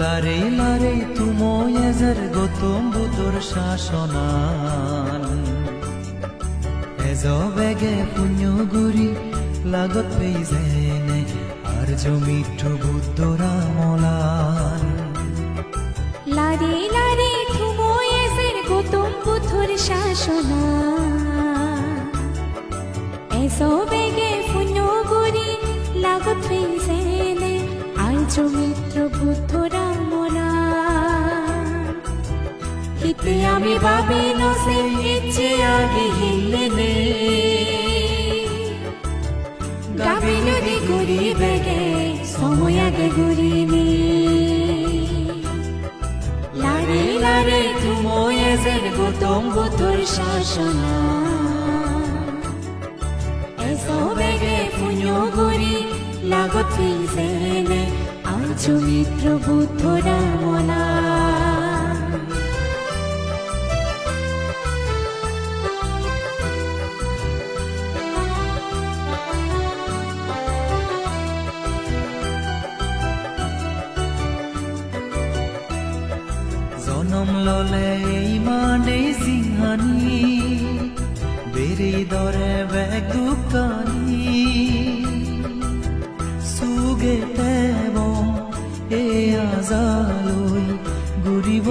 লারে লারে তুময় এজের গৌতম বুদ্ধর শাসনান। এজ বেগে পুণ্য গুৰি লাগত পেই যেনে আর জমিঠু বুদ্ধরা মলান। লারে লারে থুময়েসের গৌতম বুদ্ধর শাসনা এজ বেগে পুণ্যগুরি লাগত ফেসেনে আজ মিত্র বুদ্ধ রামনা হিতে আমি ভাবি নসে ইচ্ছে আগে হিলেনে গাবি নদী ঘুরি বেগে, সময় আগে ঘুরিনি লারে লারে তুময়েজের গৌতম বুদ্ধর শাসনা। এসো বেগে পুণ্য গরি লাগত মিত্র বুদ্ধ রামনা। জনম ললে ইমানেই সিংহানি বেৰি দৰে বেগ দোকানী চুগে তেব এয়া জালৈ ঘূৰিব